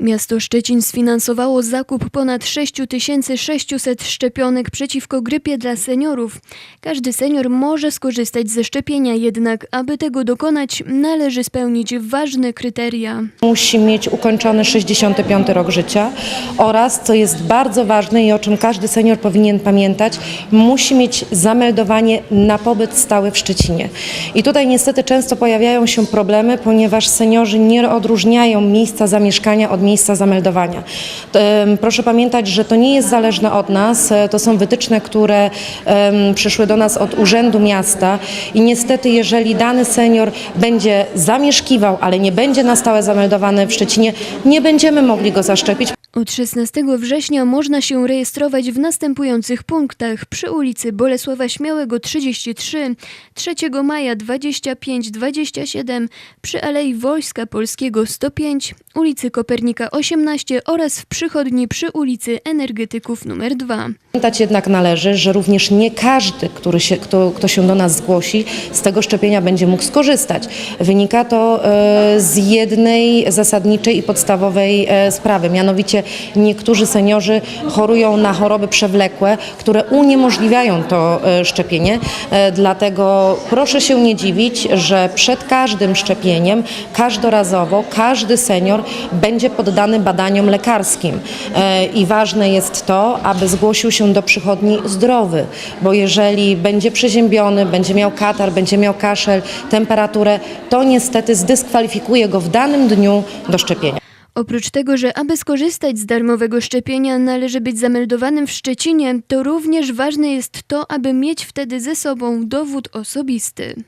Miasto Szczecin sfinansowało zakup ponad 6600 szczepionek przeciwko grypie dla seniorów. Każdy senior może skorzystać ze szczepienia, jednak aby tego dokonać, należy spełnić ważne kryteria. musi mieć ukończony 65 rok życia oraz, co jest bardzo ważne i o czym każdy senior powinien pamiętać, musi mieć zameldowanie na pobyt stały w Szczecinie. I tutaj niestety często pojawiają się problemy, ponieważ seniorzy nie odróżniają miejsca zamieszkania od miejsca zameldowania. Em, Proszę pamiętać, że to nie jest zależne od nas, e, to są wytyczne, które przyszły do nas od Urzędu Miasta i niestety jeżeli dany senior będzie zamieszkiwał, ale nie będzie na stałe zameldowany w Szczecinie, nie będziemy mogli go zaszczepić. Od 16 września można się rejestrować w następujących punktach przy ulicy Bolesława Śmiałego 33, 3 maja 25-27, przy Alei Wojska Polskiego 105, ulicy Kopernika 18 oraz w przychodni przy ulicy Energetyków nr 2. Pamiętać jednak należy, że również nie każdy, który się, kto, kto się do nas zgłosi, z tego szczepienia będzie mógł skorzystać. Wynika to e, z jednej zasadniczej i podstawowej e, sprawy, mianowicie niektórzy seniorzy chorują na choroby przewlekłe, które uniemożliwiają to e, szczepienie. E, Dlatego proszę się nie dziwić, że przed każdym szczepieniem, każdorazowo, każdy senior będzie poddany badaniom lekarskim. E, I ważne jest to, aby zgłosił się do przychodni zdrowy, bo jeżeli będzie przeziębiony, będzie miał katar, będzie miał kaszel, temperaturę, to niestety zdyskwalifikuje go w danym dniu do szczepienia. Oprócz tego, że aby skorzystać z darmowego szczepienia należy być zameldowanym w Szczecinie, to również ważne jest to, aby mieć wtedy ze sobą dowód osobisty.